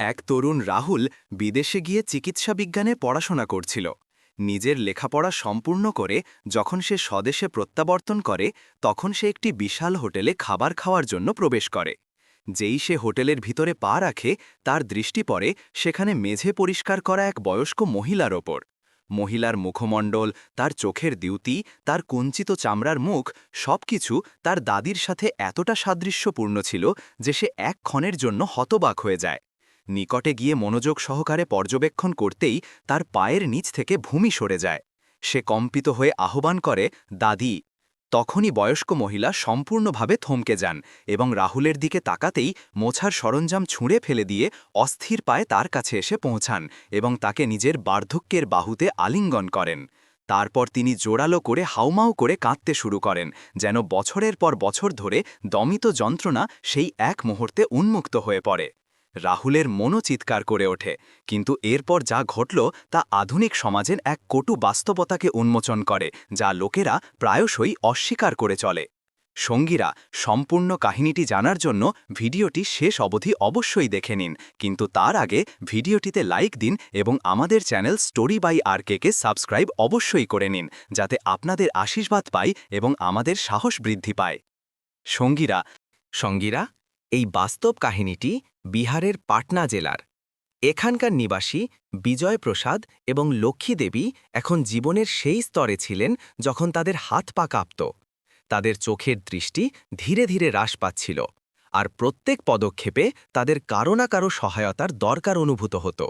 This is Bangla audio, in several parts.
এক তরুণ রাহুল বিদেশে গিয়ে চিকিৎসা বিজ্ঞানে পড়াশোনা করছিল। নিজের লেখাপড়া সম্পূর্ণ করে যখন সে স্বদেশে প্রত্যাবর্তন করে, তখন সে একটি বিশাল হোটেলে খাবার খাওয়ার জন্য প্রবেশ করে। যেই সে হোটেলের ভিতরে পা রাখে, তার দৃষ্টি পড়ে সেখানে মেঝে পরিষ্কার করা এক বয়স্ক মহিলার ওপর। মহিলার মুখমণ্ডল, তার চোখের দিউতি, তার কুঞ্চিত চামড়ার মুখ, সবকিছু তার দাদির সাথে এতটা সাদৃশ্যপূর্ণ ছিল যে সে এক ক্ষণের জন্য হতবাক হয়ে যায়। নিকটে গিয়ে মনোযোগ সহকারে পর্যবেক্ষণ করতেই তার পায়ের নিচ থেকে ভূমি সরে যায়। সে কম্পিত হয়ে আহ্বান করে, দাদি, তখনই বয়স্ক মহিলা সম্পূর্ণভাবে থমকে যান এবং রাহুলের দিকে তাকাতেই মোছার সরঞ্জাম ছুঁড়ে ফেলে দিয়ে অস্থির পায়ে তার কাছে এসে পৌঁছান এবং তাকে নিজের বার্ধক্যের বাহুতে আলিঙ্গন করেন। তারপর তিনি জোরালো করে হাউমাউ করে কাঁদতে শুরু করেন, যেন বছরের পর বছর ধরে দমিত যন্ত্রণা সেই এক মুহূর্তে উন্মুক্ত হয়ে পড়ে। রাহুলের মনও চিৎকার করে ওঠে, কিন্তু এরপর যা ঘটল তা আধুনিক সমাজের এক কটু বাস্তবতাকে উন্মোচন করে, যা লোকেরা প্রায়শই অস্বীকার করে চলে। সঙ্গীরা, সম্পূর্ণ কাহিনীটি জানার জন্য ভিডিওটি শেষ অবধি অবশ্যই দেখে নিন, কিন্তু তার আগে ভিডিওটিতে লাইক দিন এবং আমাদের channel story by RKK subscribe অবশ্যই করে নিন, যাতে আপনাদের আশীর্বাদ পাই এবং আমাদের সাহস বৃদ্ধি পায়। সঙ্গীরা সঙ্গীরা, এই বাস্তব কাহিনীটি বিহারের পাটনা জেলার। এখানকার নিবাসী বিজয় প্রসাদ এবং লক্ষ্মী দেবী এখন জীবনের সেই স্তরে ছিলেন যখন তাদের হাত পা কাঁপত। তাদের চোখের দৃষ্টি ধীরে ধীরে হ্রাস পাচ্ছিল আর প্রত্যেক পদক্ষেপে তাদের কারও না কারও সহায়তার দরকার অনুভূত হতো।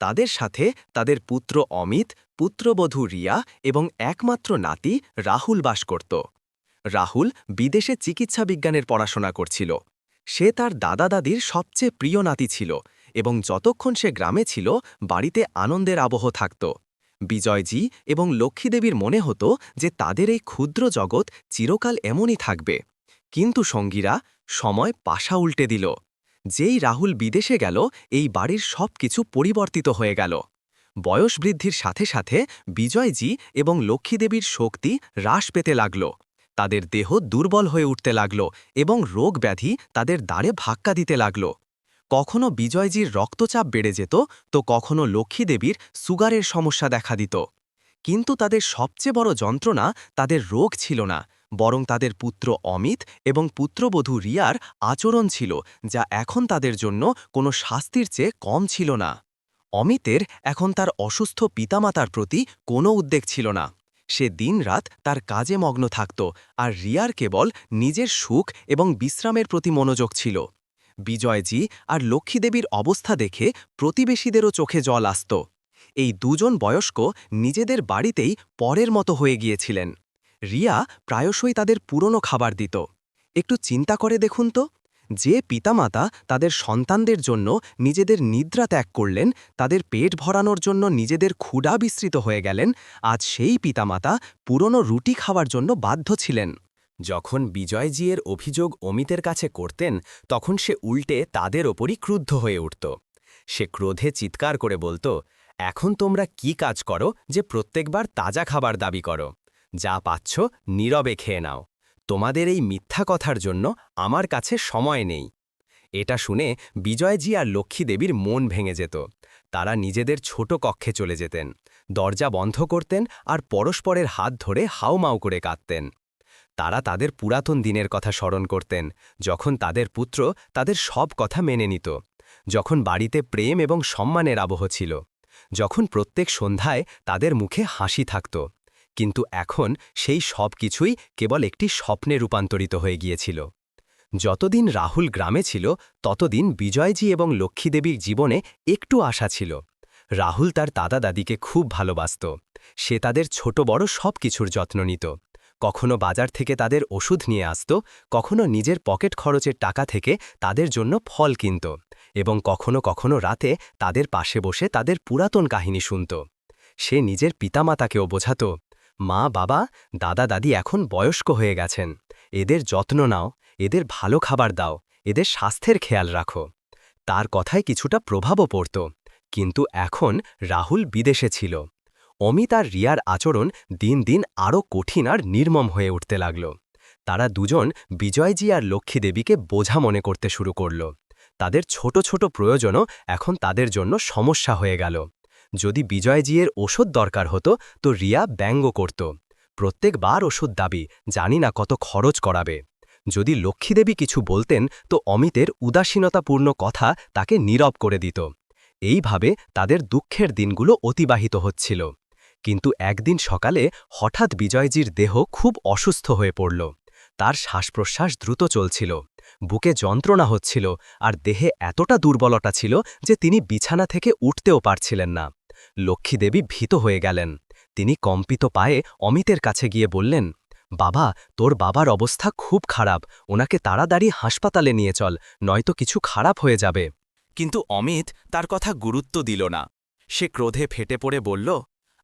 তাদের সাথে তাদের পুত্র অমিত, পুত্রবধূ রিয়া এবং একমাত্র নাতি রাহুল বাস করত। রাহুল বিদেশে চিকিৎসা বিজ্ঞানের পড়াশোনা করছিল। সে তার দাদা দাদির সবচেয়ে প্রিয় নাতি ছিল এবং যতক্ষণ সে গ্রামে ছিল, বাড়িতে আনন্দের আবহ থাকত। বিজয়জি এবং লক্ষ্মীদেবীর মনে হতো যে তাদের এই ক্ষুদ্র জগৎ চিরকাল এমনই থাকবে। কিন্তু সঙ্গীরা সময় পাশা উল্টে দিল। যেই রাহুল বিদেশে গেল, এই বাড়ির সব কিছু পরিবর্তিত হয়ে গেল। বয়স বৃদ্ধির সাথে সাথে বিজয়জি এবং লক্ষ্মীদেবীর শক্তি হ্রাস পেতে লাগল। তাদের দেহ দুর্বল হয়ে উঠতে লাগল এবং রোগ ব্যাধি তাদের দাঁড়ে ভাক্কা দিতে লাগল। কখনো বিজয়জির রক্তচাপ বেড়ে যেত, তো কখনো লক্ষ্মীদেবীর সুগারের সমস্যা দেখা দিত। কিন্তু তাদের সবচেয়ে বড় যন্ত্রণা তাদের রোগ ছিল না, বরং তাদের পুত্র অমিত এবং পুত্রবধূ রিয়ার আচরণ ছিল, যা এখন তাদের জন্য কোনো শাস্তির চেয়ে কম ছিল না। অমিতের এখন তার অসুস্থ পিতামাতার প্রতি কোনো উদ্বেগ ছিল না। সে দিনরাত তার কাজে মগ্ন থাকত, আর রিয়ার কেবল নিজের সুখ এবং বিশ্রামের প্রতি মনোযোগ ছিল। বিজয়জি আর লক্ষ্মীদেবীর অবস্থা দেখে প্রতিবেশীদেরও চোখে জল আসত। এই দুজন বয়স্ক নিজেদের বাড়িতেই পরের মতো হয়ে গিয়েছিলেন। রিয়া প্রায়শই তাদের পুরনো খাবার দিত। একটু চিন্তা করে দেখুন তো। যে পিতামাতা তাদের সন্তানদের জন্য নিজেদের নিদ্রা ত্যাগ করলেন, তাদের পেট ভরানোর জন্য নিজেদের ক্ষুডা বিস্তৃত হয়ে গেলেন, আজ সেই পিতামাতা পুরনো রুটি খাওয়ার জন্য বাধ্য ছিলেন। যখন বিজয়জিয়ের অভিযোগ অমিতের কাছে করতেন, তখন সে উল্টে তাদের ওপরই ক্রুদ্ধ হয়ে উঠত। সে ক্রোধে চিৎকার করে বলত, এখন তোমরা কি কাজ করো যে প্রত্যেকবার তাজা খাবার দাবি করো? যা পাচ্ছ নীরবে খেয়ে নাও। তোমাদের এই মিথ্যা কথার জন্য আমার কাছে সময় নেই। এটা শুনে বিজয়জি আর লক্ষ্মী দেবীর মন ভেঙে যেত। তারা নিজেদের ছোট কক্ষে চলে যেতেন, দরজা বন্ধ করতেন আর পরস্পরের হাত ধরে হাউমাউ করে কাঁদতেন। তারা তাদের পুরাতন দিনের কথা স্মরণ করতেন, যখন তাদের পুত্র তাদের সব কথা মেনে নিত, যখন বাড়িতে প্রেম এবং সম্মানের আবহ ছিল, যখন প্রত্যেক সন্ধ্যায় তাদের মুখে হাসি থাকত। কিন্তু এখন সেই সব কিছুই কেবল একটি স্বপ্নে রূপান্তরিত হয়ে গিয়েছিল। যতদিন রাহুল গ্রামে ছিল, ততদিন বিজয়জি এবং লক্ষ্মীদেবীর জীবনে একটু আশা ছিল। রাহুল তার দাদা দাদিকে খুব ভালোবাসত। সে তাদের ছোট বড় সব কিছুর যত্ন নিত। কখনো বাজার থেকে তাদের ওষুধ নিয়ে আসত, কখনো নিজের পকেট খরচের টাকা থেকে তাদের জন্য ফল কিনত এবং কখনো কখনো রাতে তাদের পাশে বসে তাদের পুরাতন কাহিনী শুনত। সে নিজের পিতামাতাকেও বোঝাত মা, বাবা, দাদা, দাদি এখন বয়স্ক হয়ে গেছেন। এদের যত্ন নাও, এদের ভালো খাবার দাও, এদের স্বাস্থ্যের খেয়াল রাখো। তার কথায় কিছুটা প্রভাবও পড়ত, কিন্তু এখন রাহুল বিদেশে ছিল। অমিত আর রিয়ার আচরণ দিন দিন আরও কঠিন আর নির্মম হয়ে উঠতে লাগল। তারা দুজন বিজয়জি আর লক্ষ্মীদেবীকে বোঝা মনে করতে শুরু করল। তাদের ছোট ছোট প্রয়োজনও এখন তাদের জন্য সমস্যা হয়ে গেল। যদি বিজয়জিয়ের ওষুধ দরকার হতো, তো রিয়া ব্যঙ্গ করত। প্রত্যেকবার ওষুধ দাবি, জানি না কত খরচ করাবে। যদি লক্ষ্মীদেবী কিছু বলতেন, তো অমিতের উদাসীনতাপূর্ণ কথা তাকে নীরব করে দিত। এইভাবে তাদের দুঃখের দিনগুলো অতিবাহিত হচ্ছিল। কিন্তু একদিন সকালে হঠাৎ বিজয়জির দেহ খুব অসুস্থ হয়ে পড়ল। তার শ্বাসপ্রশ্বাস দ্রুত চলছিল। বুকে যন্ত্রণা হচ্ছিল, আর দেহে এতটা দুর্বলতা ছিল যে তিনি বিছানা থেকে উঠতেও পারছিলেন না। লক্ষ্মীদেবী ভীত হয়ে গেলেন। তিনি কম্পিত পায়ে অমিতের কাছে গিয়ে বললেন, বাবা, তোর বাবার অবস্থা খুব খারাপ। ওনাকে তাড়াতাড়ি হাসপাতালে নিয়ে চল, নয়তো কিছু খারাপ হয়ে যাবে। কিন্তু অমিত তার কথা গুরুত্ব দিল না। সে ক্রোধে ফেটে পড়ে বলল,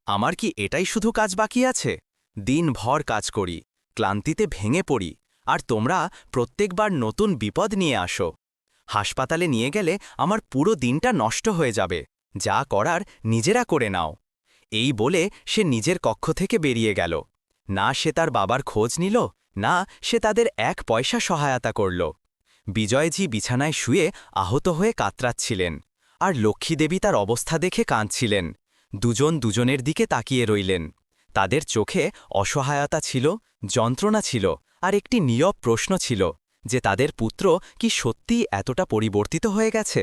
আমার কি এটাই শুধু কাজ বাকি আছে? দিনভর কাজ করি, ক্লান্তিতে ভেঙে পড়ি, আর তোমরা প্রত্যেকবার নতুন বিপদ নিয়ে আসো। হাসপাতালে নিয়ে গেলে আমার পুরো দিনটা নষ্ট হয়ে যাবে। যা করার নিজেরা করে নাও। এই বলে সে নিজের কক্ষ থেকে বেরিয়ে গেল। না সে তার বাবার খোঁজ নিল, না সে তাদের এক পয়সা সহায়তা করল। বিজয়জি বিছানায় শুয়ে আহত হয়ে কাতরাচ্ছিলেন আর লক্ষ্মীদেবী তার অবস্থা দেখে কাঁদছিলেন। দুজন দুজনের দিকে তাকিয়ে রইলেন। তাদের চোখে অসহায়তা ছিল, যন্ত্রণা ছিল আর একটি নীরব প্রশ্ন ছিল যে তাদের পুত্র কি সত্যিই এতটা পরিবর্তিত হয়ে গেছে?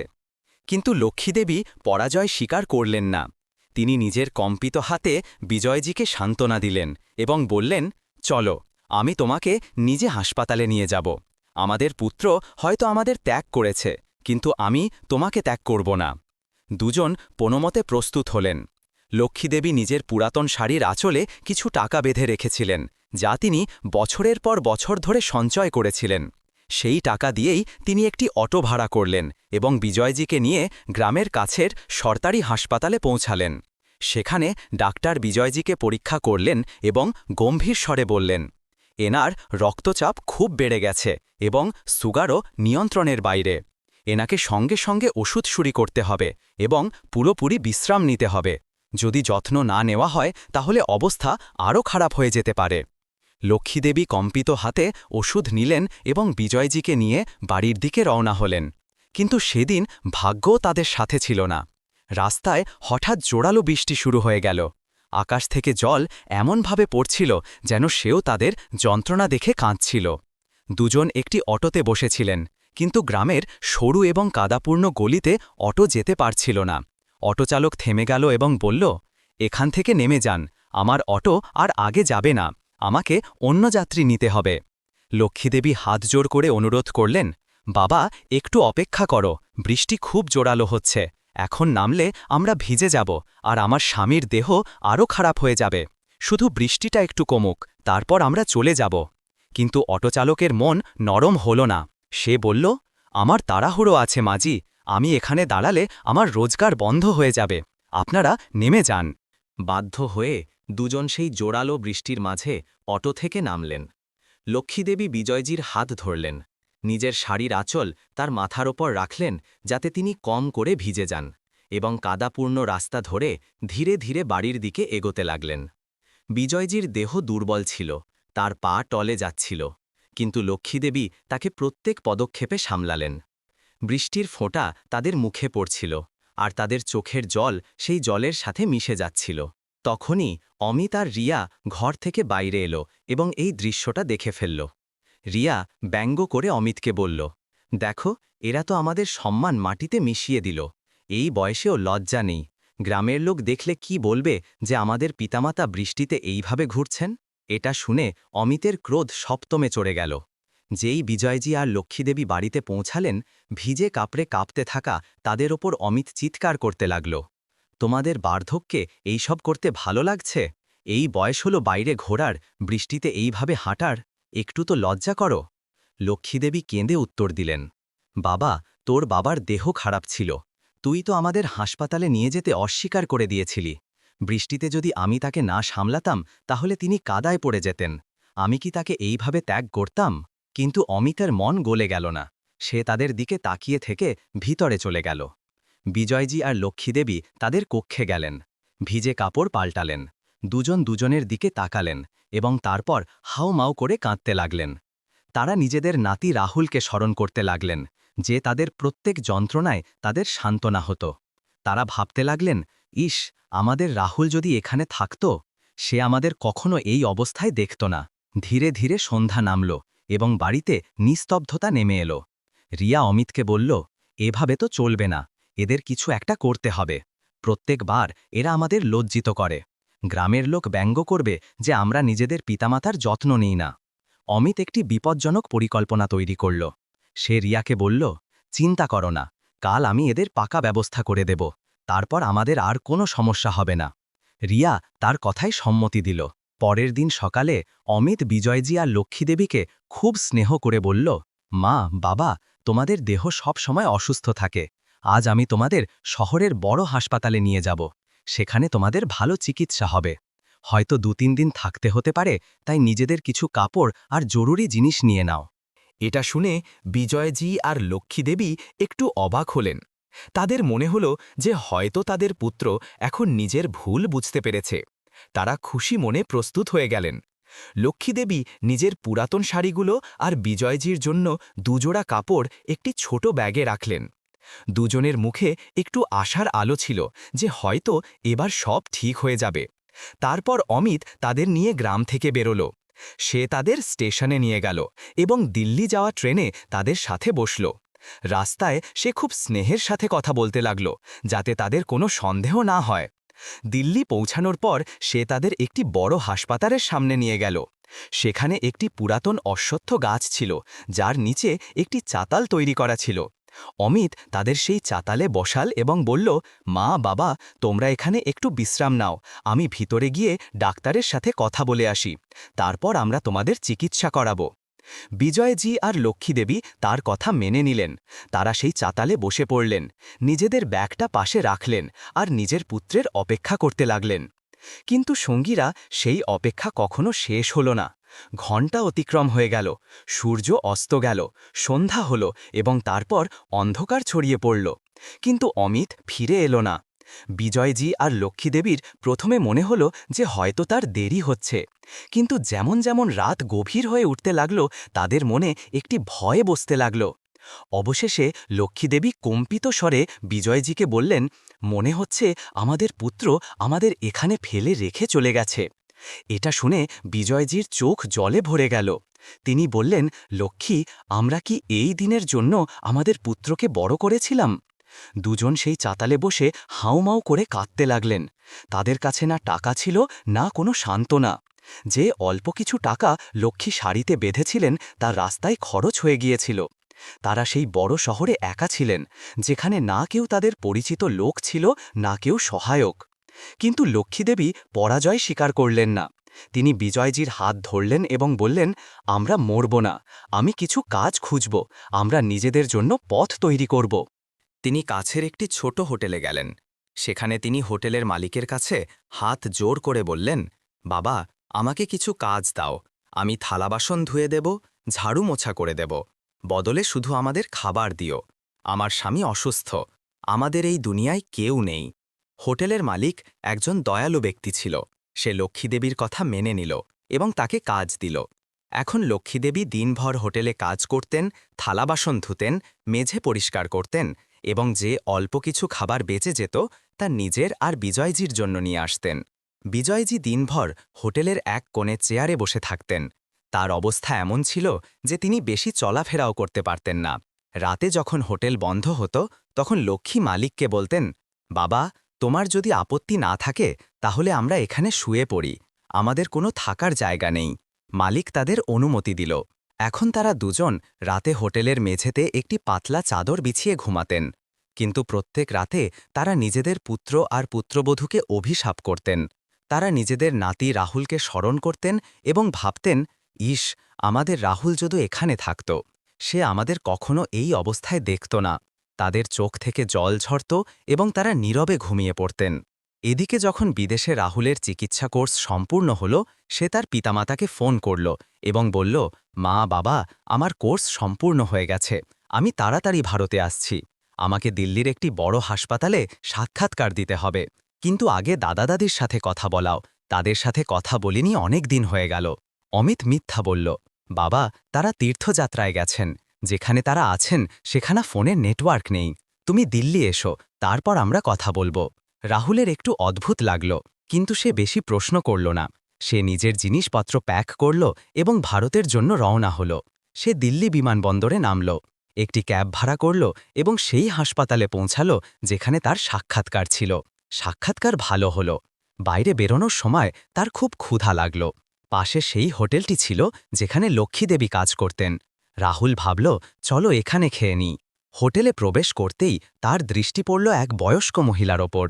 কিন্তু লক্ষ্মীদেবী পরাজয় স্বীকার করলেন না। তিনি নিজের কম্পিত হাতে বিজয়জিকে সান্ত্বনা দিলেন এবং বললেন, চলো, আমি তোমাকে নিজে হাসপাতালে নিয়ে যাব। আমাদের পুত্র হয়তো আমাদের ত্যাগ করেছে, কিন্তু আমি তোমাকে ত্যাগ করব না দুজন পোনোমতে প্রস্তুত হলেন। লক্ষ্মীদেবী নিজের পুরাতন শাড়ির আঁচলে কিছু টাকা বেঁধে রেখেছিলেন, যা তিনি বছরের পর বছর ধরে সঞ্চয় করেছিলেন। সেই টাকা দিয়েই তিনি একটি অটো ভাড়া করলেন এবং বিজয়জিকে নিয়ে গ্রামের কাছের সরকারি হাসপাতালে পৌঁছালেন। সেখানে ডাক্তার বিজয়জিকে পরীক্ষা করলেন এবং গম্ভীর স্বরে বললেন, এনার রক্তচাপ খুব বেড়ে গেছে এবং সুগারও নিয়ন্ত্রণের বাইরে। এনাকে সঙ্গে সঙ্গে ওষুধ শুরু করতে হবে এবং পুরোপুরি বিশ্রাম নিতে হবে। যদি যত্ন না নেওয়া হয় তাহলে অবস্থা আরও খারাপ হয়ে যেতে পারে। লক্ষ্মীদেবী কম্পিত হাতে ওষুধ নিলেন এবং বিজয়জিকে নিয়ে বাড়ির দিকে রওনা হলেন। কিন্তু সেদিন ভাগ্যও তাদের সাথে ছিল না। রাস্তায় হঠাৎ জোরালো বৃষ্টি শুরু হয়ে গেল। আকাশ থেকে জল এমনভাবে পড়ছিল যেন সেও তাদের যন্ত্রণা দেখে কাঁদছিল। দুজন একটি অটোতে বসেছিলেন, কিন্তু গ্রামের সরু এবং কাদাপূর্ণ গলিতে অটো যেতে পারছিল না। অটোচালক থেমে গেল এবং বলল, এখান থেকে নেমে যান, আমার অটো আর আগে যাবে না। আমাকে অন্য যাত্রী নিতে হবে। লক্ষ্মীদেবী হাত জোর করে অনুরোধ করলেন, বাবা, একটু অপেক্ষা করো, বৃষ্টি খুব জোরালো হচ্ছে। এখন নামলে আমরা ভিজে যাব, আর আমার স্বামীর দেহ আরও খারাপ হয়ে যাবে। শুধু বৃষ্টিটা একটু কমুক, তারপর আমরা চলে যাব। কিন্তু অটোচালকের মন নরম হল না। সে বলল, আমার তাড়াহুড়ো আছে মাজি আমি এখানে দাঁড়ালে আমার রোজগার বন্ধ হয়ে যাবে। আপনারা নেমে যান। বাধ্য হয়ে দুজন সেই জোরালো বৃষ্টির মাঝে অটো থেকে নামলেন। লক্ষ্মীদেবী বিজয়জির হাত ধরলেন। নিজের শাড়ির আঁচল তার মাথার ওপর রাখলেন যাতে তিনি কম করে ভিজে যান এবং কাদাপূর্ণ রাস্তা ধরে ধীরে ধীরে বাড়ির দিকে এগোতে লাগলেন। বিজয়জির দেহ দুর্বল ছিল, তার পা টলে যাচ্ছিল, কিন্তু লক্ষ্মীদেবী তাকে প্রত্যেক পদক্ষেপে সামলালেন। বৃষ্টির ফোঁটা তাদের মুখে পড়ছিল, আর তাদের চোখের জল সেই জলের সাথে মিশে যাচ্ছিল। তখনই অমিত আর রিয়া ঘর থেকে বাইরে এলো এবং এই দৃশ্যটা দেখে ফেলল। রিয়া ব্যঙ্গ করে অমিতকে বলল, দেখো, এরা তো আমাদের সম্মান মাটিতে মিশিয়ে দিল। এই বয়সেও লজ্জা নেই। গ্রামের লোক দেখলে কি বলবে যে আমাদের পিতামাতা বৃষ্টিতে এইভাবে ঘুরছেন? এটা শুনে অমিতের ক্রোধ সপ্তমে চড়ে গেল। যেই বিজয়জি আর লক্ষ্মীদেবী বাড়িতে পৌঁছালেন, ভিজে কাপড়ে কাঁপতে থাকা তাদের ওপর অমিত চিৎকার করতে লাগল। তোমাদের বার্ধক্যে এইসব করতে ভালো লাগছে? এই বয়স হলো বাইরে ঘোরার, বৃষ্টিতে এইভাবে হাঁটার। একটু তো লজ্জা করো। লক্ষ্মীদেবী কেঁদে উত্তর দিলেন, বাবা, তোর বাবার দেহ খারাপ ছিল। তুই তো আমাদের হাসপাতালে নিয়ে যেতে অস্বীকার করে দিয়েছিলি। বৃষ্টিতে যদি আমি তাকে না সামলাতাম, তাহলে তিনি কাদায় পড়ে যেতেন। আমি কি তাকে এইভাবে ত্যাগ করতাম? কিন্তু অমিতের মন গলে গেল না। সে তাদের দিকে তাকিয়ে থেকে ভিতরে চলে গেল। বিজয়জি আর লক্ষ্মীদেবী তাদের কক্ষে গেলেন। ভিজে কাপড় পাল্টালেন। দুজন দুজনের দিকে তাকালেন এবং তারপর হাও মাও করে কাঁদতে লাগলেন। তারা নিজেদের নাতি রাহুলকে স্মরণ করতে লাগলেন, যে তাদের প্রত্যেক যন্ত্রণায় তাদের সান্ত্বনা হতো। তারা ভাবতে লাগলেন, ইস, আমাদের রাহুল যদি এখানে থাকত, সে আমাদের কখনো এই অবস্থায় দেখত না। ধীরে ধীরে সন্ধ্যা নামল এবং বাড়িতে নিস্তব্ধতা নেমে এলো। রিয়া অমিতকে বলল, এভাবে তো চলবে না। এদের কিছু একটা করতে হবে। প্রত্যেকবার এরা আমাদের লজ্জিত করে। গ্রামের লোক ব্যঙ্গ করবে যে আমরা নিজেদের পিতামাতার যত্ন নিই না। অমিত একটি বিপজ্জনক পরিকল্পনা তৈরি করল। সে রিয়াকে বলল, চিন্তা করো না, কাল আমি এদের পাকা ব্যবস্থা করে দেব। তারপর আমাদের আর কোনো সমস্যা হবে না। রিয়া তার কথায় সম্মতি দিল। পরের দিন সকালে অমিত বিজয়জি আর লক্ষ্মীদেবীকে খুব স্নেহ করে বলল, মা, বাবা, তোমাদের দেহ সব সময় অসুস্থ থাকে। আজ আমি তোমাদের শহরের বড় হাসপাতালে নিয়ে যাব। সেখানে তোমাদের ভালো চিকিৎসা হবে। হয়তো দু তিন দিন থাকতে হতে পারে, তাই নিজেদের কিছু কাপড় আর জরুরি জিনিস নিয়ে নাও। এটা শুনে বিজয়জি আর লক্ষ্মীদেবী একটু অবাক হলেন। তাদের মনে হল যে হয়তো তাদের পুত্র এখন নিজের ভুল বুঝতে পেরেছে। তারা খুশি মনে প্রস্তুত হয়ে গেলেন। লক্ষ্মীদেবী নিজের পুরাতন শাড়িগুলো আর বিজয়জির জন্য দুজোড়া কাপড় একটি ছোট ব্যাগে রাখলেন। দুজনের মুখে একটু আশার আলো ছিল যে হয়তো এবার সব ঠিক হয়ে যাবে। তারপর অমিত তাদের নিয়ে গ্রাম থেকে বেরোল। সে তাদের স্টেশনে নিয়ে গেল এবং দিল্লি যাওয়া ট্রেনে তাদের সাথে বসল। রাস্তায় সে খুব স্নেহের সাথে কথা বলতে লাগল, যাতে তাদের কোনো সন্দেহ না হয়। দিল্লি পৌঁছানোর পর সে তাদের একটি বড় হাসপাতালের সামনে নিয়ে গেল। সেখানে একটি পুরাতন অশ্বত্থ গাছ ছিল, যার নিচে একটি চাতাল তৈরি করা ছিল। অমিত তাদের সেই চাতালে বসাল এবং বলল, মা, বাবা, তোমরা এখানে একটু বিশ্রাম নাও, আমি ভিতরে গিয়ে ডাক্তারের সাথে কথা বলে আসি, তারপর আমরা তোমাদের চিকিৎসা করাবো বিজয়জি আর লক্ষ্মীদেবী তার কথা মেনে নিলেন, তারা সেই চাতালে বসে পড়লেন, নিজেদের ব্যাগটা পাশে রাখলেন আর নিজের পুত্রের অপেক্ষা করতে লাগলেন। কিন্তু সঙ্গীরা সেই অপেক্ষা কখনো শেষ হল না। ঘণ্টা অতিক্রম হয়ে গেল, সূর্য অস্ত গেল, সন্ধ্যা হল এবং তারপর অন্ধকার ছড়িয়ে পড়ল। কিন্তু অমিত ফিরে এলো না। বিজয়জি আর লক্ষ্মীদেবীর প্রথমে মনে হল যে হয়তো তার দেরি হচ্ছে। কিন্তু যেমন যেমন রাত গভীর হয়ে উঠতে লাগল, তাদের মনে একটি ভয় বসতে লাগল। অবশেষে লক্ষ্মীদেবী কম্পিত স্বরে বিজয়জিকে বললেন, মনে হচ্ছে আমাদের পুত্র আমাদের এখানে ফেলে রেখে চলে গেছে। এটা শুনে বিজয়জির চোখ জলে ভরে গেল। তিনি বললেন, লক্ষ্মী, আমরা কি এই দিনের জন্য আমাদের পুত্রকে বড় করেছিলাম? দুজন সেই চাতালে বসে হাউমাউ করে কাঁদতে লাগলেন। তাদের কাছে না টাকা ছিল, না কোনো সান্ত্বনা। যে অল্প কিছু টাকা লক্ষ্মী শাড়িতে বেঁধেছিলেন, তার রাস্তায় খরচ হয়ে গিয়েছিল। তারা সেই বড় শহরে একা ছিলেন, যেখানে না কেউ তাদের পরিচিত লোক ছিল, না কেউ সহায়ক। কিন্তু লক্ষ্মীদেবী পরাজয় স্বীকার করলেন না। তিনি বিজয়জির হাত ধরলেন এবং বললেন, আমরা মরব না, আমি কিছু কাজ খুঁজব, আমরা নিজেদের জন্য পথ তৈরি করব। তিনি কাছের একটি ছোট হোটেলে গেলেন। সেখানে তিনি হোটেলের মালিকের কাছে হাত জোর করে বললেন, বাবা, আমাকে কিছু কাজ দাও, আমি থালাবাসন ধুয়ে দেব, ঝাড়ু মোছা করে দেব, বদলে শুধু আমাদের খাবার দিও। আমার স্বামী অসুস্থ, আমাদের এই দুনিয়ায় কেউ নেই। হোটেলের মালিক একজন দয়ালু ব্যক্তি ছিল। সে লক্ষ্মীদেবীর কথা মেনে নিল এবং তাকে কাজ দিল। এখন লক্ষ্মীদেবী দিনভর হোটেলে কাজ করতেন থালাবাসন ধুতেন, মেঝে পরিষ্কার করতেন এবং যে অল্প কিছু খাবার বেঁচে যেত, তা নিজের আর বিজয়জির জন্য নিয়ে আসতেন। বিজয়জি দিনভর হোটেলের এক কোণে চেয়ারে বসে থাকতেন। তার অবস্থা এমন ছিল যে তিনি বেশি চলাফেরাও করতে পারতেন না। রাতে যখন হোটেল বন্ধ হতো, তখন লক্ষ্মী মালিককে বলতেন, বাবা তোমার যদি আপত্তি না থাকে, তাহলে আমরা এখানে শুয়ে পড়ি। আমাদের কোনো থাকার জায়গা নেই। মালিক তাদের অনুমতি দিল। এখন তারা দুজন রাতে হোটেলের মেঝেতে একটি পাতলা চাদর বিছিয়ে ঘুমাতেন। কিন্তু প্রত্যেক রাতে তারা নিজেদের পুত্র আর পুত্রবধূকে অভিশাপ করতেন। তারা নিজেদের নাতি রাহুলকে স্মরণ করতেন এবং ভাবতেন, ইস, আমাদের রাহুল যদি এখানে থাকত। সে আমাদের কখনো এই অবস্থায় দেখত না। তাদের চোখ থেকে জল ঝরত এবং তারা নীরবে ঘুমিয়ে পড়তেন। এদিকে যখন বিদেশে রাহুলের চিকিৎসা কোর্স সম্পূর্ণ হল, সে তার পিতামাতাকে ফোন করল এবং বলল, মা, বাবা, আমার কোর্স সম্পূর্ণ হয়ে গেছে। আমি তাড়াতাড়ি ভারতে আসছি। আমাকে দিল্লির একটি বড় হাসপাতালে সাক্ষাৎকার দিতে হবে। কিন্তু আগে দাদা দাদির সাথে কথা বলাও। তাদের সাথে কথা বলিনি অনেক দিন হয়ে গেল। অমিত মিথ্যা বলল, বাবা, তারা তীর্থযাত্রায় গেছেন। যেখানে তারা আছেন, সেখানে ফোনের নেটওয়ার্ক নেই। তুমি দিল্লি এসো, তারপর আমরা কথা বলব। রাহুলের একটু অদ্ভুত লাগল, কিন্তু সে বেশি প্রশ্ন করল না। সে নিজের জিনিসপত্র প্যাক করল এবং ভারতের জন্য রওনা হল। সে দিল্লি বিমানবন্দরে নামল, একটি ক্যাব ভাড়া করল এবং সেই হাসপাতালে পৌঁছাল যেখানে তার সাক্ষাৎকার ছিল। সাক্ষাৎকার ভালো হল। বাইরে বেরোনোর সময় তার খুব ক্ষুধা লাগল। পাশে সেই হোটেলটি ছিল যেখানে লক্ষ্মীদেবী কাজ করতেন। রাহুল ভাবল, চলো এখানে খেয়ে নিই। হোটেলে প্রবেশ করতেই তার দৃষ্টি পড়ল এক বয়স্ক মহিলার ওপর,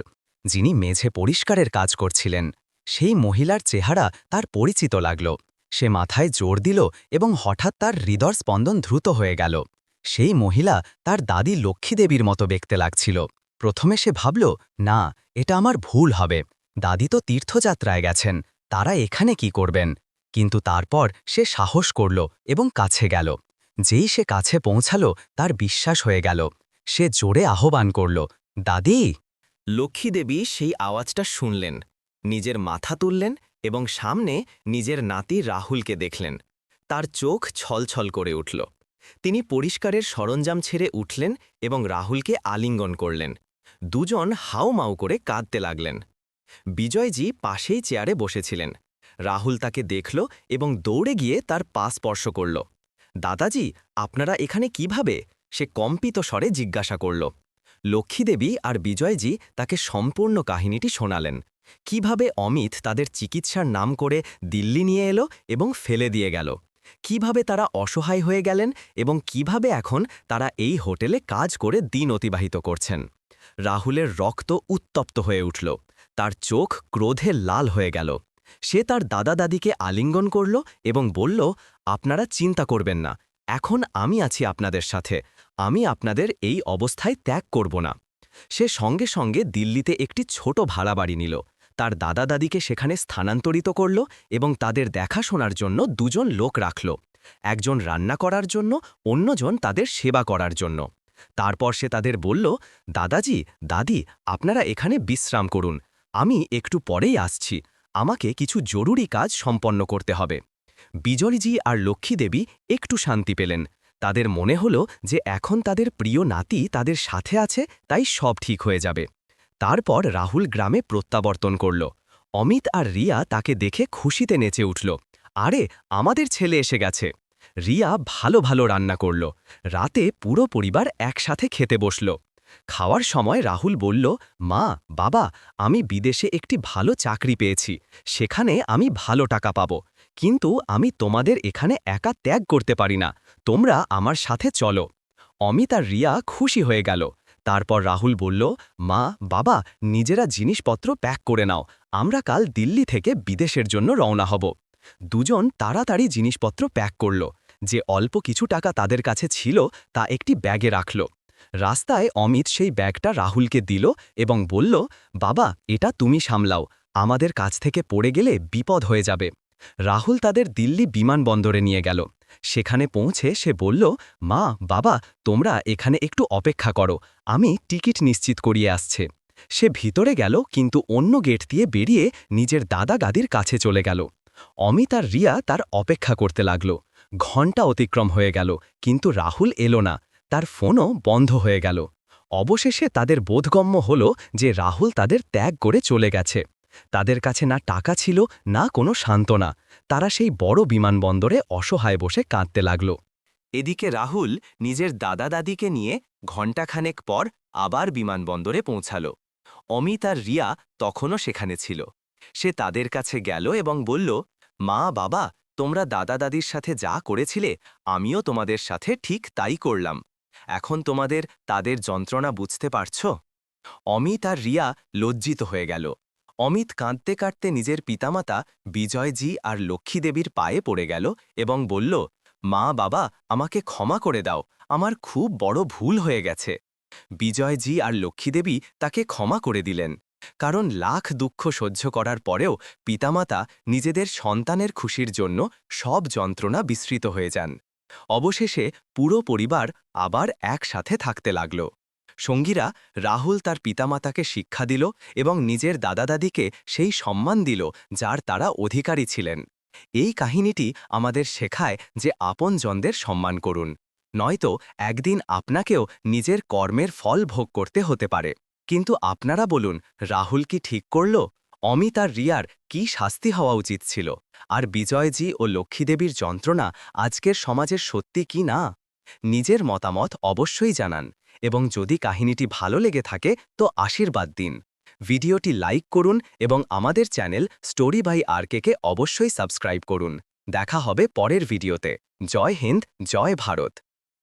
যিনি মেঝে পরিষ্কারের কাজ করছিলেন। সেই মহিলার চেহারা তার পরিচিত লাগল। সে মাথায় জোর দিল এবং হঠাৎ তার হৃদয় স্পন্দন দ্রুত হয়ে গেল। সেই মহিলা তার দাদি লক্ষ্মীদেবীর মতো দেখতে লাগছিল। প্রথমে সে ভাবল, না, এটা আমার ভুল হবে। দাদি তো তীর্থযাত্রায় গেছেন, তারা এখানে কি করবেন? কিন্তু তারপর সে সাহস করল এবং কাছে গেল। যেই সে কাছে পৌঁছালো, তার বিশ্বাস হয়ে গেল। সে জোরে আহ্বান করল, দাদি! লক্ষ্মীদেবী সেই আওয়াজটা শুনলেন, নিজের মাথা তুললেন এবং সামনে নিজের নাতি রাহুলকে দেখলেন। তার চোখ ছলছল করে উঠল। তিনি পরিষ্কারের সরঞ্জাম ছেড়ে উঠলেন এবং রাহুলকে আলিঙ্গন করলেন। দুজন হাউমাউ করে কাঁদতে লাগলেন। বিজয়জি পাশেই চেয়ারে বসেছিলেন। রাহুল তাকে দেখল এবং দৌড়ে গিয়ে তার পা স্পর্শ করল। দাদাজি, আপনারা এখানে কীভাবে? সে কম্পিত স্বরে জিজ্ঞাসা করল। লক্ষ্মীদেবী আর বিজয়জি তাকে সম্পূর্ণ কাহিনীটি শোনালেন। কীভাবে অমিত তাদের চিকিৎসার নাম করে দিল্লি নিয়ে এলো এবং ফেলে দিয়ে গেল? কীভাবে তারা অসহায় হয়ে গেলেন এবং কীভাবে এখন তারা এই হোটেলে কাজ করে দিন অতিবাহিত করছেন? রাহুলের রক্ত উত্তপ্ত হয়ে উঠল। তার চোখ ক্রোধে লাল হয়ে গেল। সে তার দাদা দাদিকে আলিঙ্গন করল এবং বলল, আপনারা চিন্তা করবেন না, এখন আমি আছি আপনাদের সাথে, আমি আপনাদের এই অবস্থায় ত্যাগ করব না। সে সঙ্গে সঙ্গে দিল্লিতে একটি ছোট ভাড়া বাড়ি নিল, তার দাদা দাদিকে সেখানে স্থানান্তরিত করল এবং তাদের দেখাশোনার জন্য দুজন লোক রাখল, একজন রান্না করার জন্য, অন্যজন তাদের সেবা করার জন্য। তারপর সে তাদের বলল, দাদাজি, দাদি, আপনারা এখানে বিশ্রাম করুন, আমি একটু পরেই আসছি। আমাকে কিছু জরুরি কাজ সম্পন্ন করতে হবে। বিজয়জি আর লক্ষ্মীদেবী একটু শান্তি পেলেন। তাদের মনে হল যে এখন তাদের প্রিয় নাতি তাদের সাথে আছে, তাই সব ঠিক হয়ে যাবে। তারপর রাহুল গ্রামে প্রত্যাবর্তন করল। অমিত আর রিয়া তাকে দেখে খুশিতে নেচে উঠল। আরে, আমাদের ছেলে এসে গেছে। রিয়া ভালো ভালো রান্না করল। রাতে পুরো পরিবার একসাথে খেতে বসল। খাওয়ার সময় রাহুল বলল, মা, বাবা, আমি বিদেশে একটি ভালো চাকরি পেয়েছি। সেখানে আমি ভালো টাকা পাব। কিন্তু আমি তোমাদের এখানে একা ত্যাগ করতে পারি না। তোমরা আমার সাথে চলো। অমিত আর রিয়া খুশি হয়ে গেল। তারপর রাহুল বলল, মা, বাবা, নিজেরা জিনিসপত্র প্যাক করে নাও। আমরা কাল দিল্লি থেকে বিদেশের জন্য রওনা হব। দুজন তাড়াতাড়ি জিনিসপত্র প্যাক করল। যে অল্প কিছু টাকা তাদের কাছে ছিল, তা একটি ব্যাগে রাখল। রাস্তায় অমিত সেই ব্যাগটা রাহুলকে দিল এবং বলল, বাবা, এটা তুমি সামলাও, আমাদের কাছ থেকে পড়ে গেলে বিপদ হয়ে যাবে। রাহুল তাদের দিল্লি বিমানবন্দরে নিয়ে গেল। সেখানে পৌঁছে সে বলল, মা, বাবা, তোমরা এখানে একটু অপেক্ষা করো, আমি টিকিট নিশ্চিত করিয়ে আসছে। সে ভিতরে গেল, কিন্তু অন্য গেট দিয়ে বেরিয়ে নিজের দাদা গাদির কাছে চলে গেল। অমিত আর রিয়া তার অপেক্ষা করতে লাগল। ঘণ্টা অতিক্রম হয়ে গেল, কিন্তু রাহুল এলো না। তার ফোনও বন্ধ হয়ে গেল। অবশেষে তাদের বোধগম্য হল যে রাহুল তাদের ত্যাগ করে চলে গেছে। তাদের কাছে না টাকা ছিল, না কোনো সান্ত্বনা। তারা সেই বড় বিমানবন্দরে অসহায় বসে কাঁদতে লাগল। এদিকে রাহুল নিজের দাদা দাদিকে নিয়ে ঘণ্টাখানেক পর আবার বিমানবন্দরে পৌঁছাল। অমিত আর রিয়া তখনও সেখানে ছিল। সে তাদের কাছে গেল এবং বলল, মা, বাবা, তোমরা দাদা দাদির সাথে যা করেছিলে, আমিও তোমাদের সাথে ঠিক তাই করলাম। এখন তোমাদের তাদের যন্ত্রণা বুঝতে পারছ? অমিত আর রিয়া লজ্জিত হয়ে গেল। অমিত কাঁদতে কাঁদতে নিজের পিতামাতা বিজয়জি আর লক্ষ্মীদেবীর পায়ে পড়ে গেল এবং বলল, মা, বাবা, আমাকে ক্ষমা করে দাও, আমার খুব বড় ভুল হয়ে গেছে। বিজয়জি আর লক্ষ্মীদেবী তাকে ক্ষমা করে দিলেন, কারণ লাখ দুঃখ সহ্য করার পরেও পিতামাতা নিজেদের সন্তানের খুশির জন্য সব যন্ত্রণা বিস্মৃত হয়ে যান। অবশেষে পুরো পরিবার আবার একসাথে থাকতে লাগল। সঙ্গীরা রাহুল তার পিতামাতাকে শিক্ষা দিল এবং নিজের দাদা দাদিকে সেই সম্মান দিল যার তারা অধিকারী ছিলেন। এই কাহিনীটি আমাদের শেখায় যে আপনজনদের সম্মান করুন, নয়তো একদিন আপনাকেও নিজের কর্মের ফল ভোগ করতে হতে পারে। কিন্তু আপনারা বলুন, রাহুল কি ঠিক করল? অমিত আর রিয়ার কি শাস্তি হওয়া উচিত ছিল? আর বিজয়জি ও লক্ষ্মীদেবীর যন্ত্রণা আজকের সমাজের সত্যি কি না? নিজের মতামত অবশ্যই জানান এবং যদি কাহিনীটি ভালো লেগে থাকে, তো আশীর্বাদ দিন। ভিডিওটি লাইক করুন এবং আমাদের চ্যানেল স্টোরি বাই আরকেকে অবশ্যই সাবস্ক্রাইব করুন। দেখা হবে পরের ভিডিওতে। জয় হিন্দ, জয় ভারত।